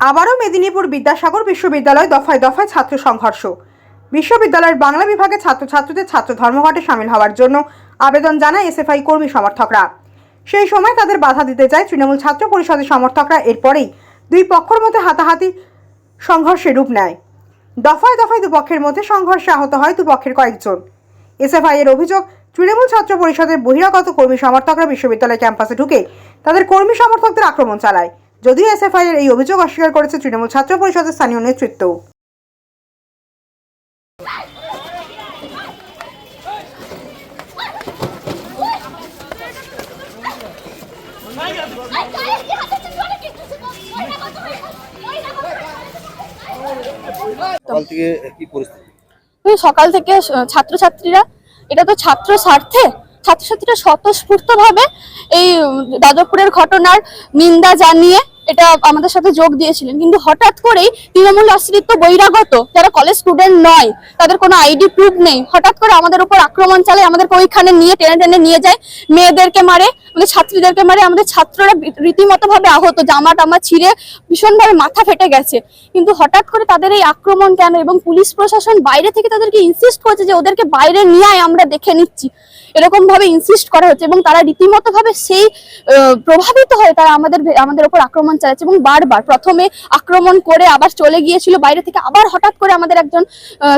আবারও মেদিনীপুর বিদ্যাসাগর বিশ্ববিদ্যালয় দফায় দফায় ছাত্র সংঘর্ষ। বিশ্ববিদ্যালয়ের বাংলা বিভাগে ছাত্রছাত্রীদের ছাত্র ধর্মঘটে সামিল হওয়ার জন্য আবেদন জানায় এসএফআই কর্মী সমর্থকরা। সেই সময় তাদের বাধা দিতে যায় তৃণমূল ছাত্র পরিষদের সমর্থকরা এরপরেই দুই পক্ষের মধ্যে হাতাহাতি সংঘর্ষে রূপ নেয়। দফায় দফায় দুপক্ষের মধ্যে সংঘর্ষে আহত হয় দুপক্ষের কয়েকজন। এসএফআই এর অভিযোগ, তৃণমূল ছাত্র পরিষদের বহিরাগত কর্মী সমর্থকরা বিশ্ববিদ্যালয় ক্যাম্পাসে ঢুকে তাদের কর্মী সমর্থকদের আক্রমণ চালায়। যদিও এসএফআই এর এই অভিযোগ অস্বীকার করেছে তৃণমূল ছাত্র পরিষদের স্থানীয় নেতৃত্ব। সকাল থেকে ছাত্রছাত্রীরা এটা তো ছাত্র স্বার্থে? ছাত্রছাত্রীরা স্বতঃস্ফূর্ত ভাবে এই যাদবপুরের ঘটনার নিন্দা জানিয়ে এটা আমাদের সাথে যোগ দিয়েছিলেন। কিন্তু হঠাৎ করেই তৃণমূল আশ্রিত বহিরাগত, যারা কলেজ স্টুডেন্ট নয়, তাদের কোনো আইডি প্রুফ নেই। হঠাৎ করে আমাদের উপর আক্রমণ চালায়, আমাদেরকে ওইখানে নিয়ে টেনে টেনে নিয়ে যায়, মেয়েদেরকে মারে, আমাদের ছাত্রীদেরকে মারে, আমাদের ছাত্ররা রীতিমতো ভাবে আহত, জামা টামা ছিঁড়ে ভীষণভাবে মাথা ফেটে গেছে। কিন্তু হঠাৎ করে তাদের এই আক্রমণ কেন এবং পুলিশ প্রশাসন বাইরে থেকে তাদেরকে ইনসিস্ট করছে যে ওদেরকে বাইরে নিয়ে আমরা দেখে নিচ্ছি। এরকম ভাবে ইনসিস্ট করা হচ্ছে এবং তারা রীতিমতো ভাবে সেই প্রভাবিত হয়ে তারা আমাদের আমাদের উপর আক্রমণ চালাচ্ছে এবং বারবার প্রথমে আক্রমণ করে আবার চলে গিয়েছিল, বাইরে থেকে আবার হঠাৎ করে আমাদের একজন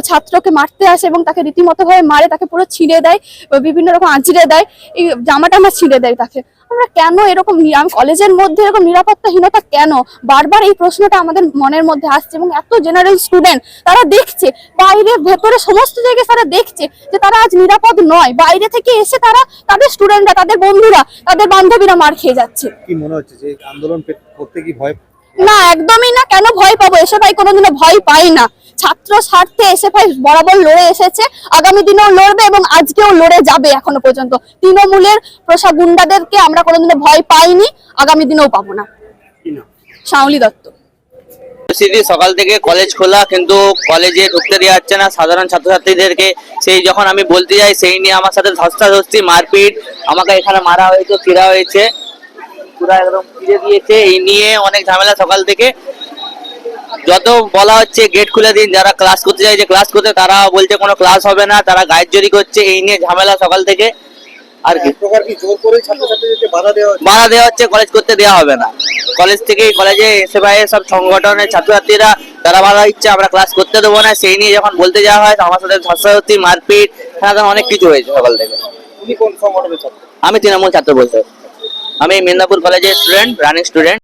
ছাত্রকে মারতে আসে এবং তাকে রীতিমতো ভাবে মারে, তাকে পুরো ছিঁড়ে দেয় বিভিন্ন রকম আঁচড়ে দেয়, এই জামা টামা ছিঁড়ে দেয় তাকে। আমরা কেন এরকম কলেজের মধ্যে এরকম নিরাপত্তাহীনতা কেন? বারবার এই প্রশ্নটা আমাদের মনের মধ্যে আসছে এবং এত জেনারেল স্টুডেন্ট তারা দেখছে, বাইরে ভেতরে সমস্ত জায়গায় তারা দেখছে যে তারা আজ নিরাপদ নয়। বাইরে থেকে এসে তারা, তাদের স্টুডেন্টরা তাদের বন্ধুরা, তাদের বান্ধবীরা মার খেয়ে যাচ্ছে। কি মনে হচ্ছে যে আন্দোলন করতে কি ভয় না একদমই না। কেন ভয় পাবো? এসে ভাই কোনোদিনও ভয় পাই না। ছাত্র স্বার্থে এসে ভাই বরাবর লড়ে এসেছে। আগামী দিনেও লড়বে এবং আজকেও লড়ে যাবে এখনও পর্যন্ত। তৃণমূলের প্রশা গুন্ডাদেরকে আমরা কোনোদিনও ভয় পাইনি। আগামী দিনেও পাবো না। শাওলি দত্ত। সকাল থেকে কলেজ খোলা কিন্তু কলেজে ঢুকতে দেওয়া যাচ্ছে না সাধারণ ছাত্রছাত্রীদেরকে। সেই যখন আমি বলতে যাই সেই নিয়ে আমার সাথে ধস্তাধস্তি মারপিট। আমাকে এখানে মারা হয়েছে ফিরা হয়েছে। পুরো একদম ফিরে দিয়েছে। এই নিয়ে অনেক ঝামেলা সকাল থেকে। যত বলা হচ্ছে গেট খুলে দিন যারা ক্লাস করতে চাইছে ক্লাস করতে তারা বলছে কোনো ক্লাস হবে না তারা গায়ের জড়ি করছে এই নিয়ে ঝামেলা সকাল থেকে। আর কি। জোর বাধা দেওয়া হচ্ছে? হচ্ছে কলেজ করতে দেওয়া হবে না। কলেজ থেকে কলেজে এসে ভাই সব সংগঠনের ছাত্রছাত্রীরা তারা বাধা দিচ্ছে আমরা ক্লাস করতে দেবো না। সেই নিয়ে যখন বলতে যাওয়া হয় আমার সাথে ধস্তাধস্তি মারপিট হ্যাঁ অনেক কিছু হয়েছে সকাল থেকে। আমি তৃণমূল ছাত্র বলতে আমি মিদনাপুর কলেজের স্টুডেন্ট রানিং স্টুডেন্ট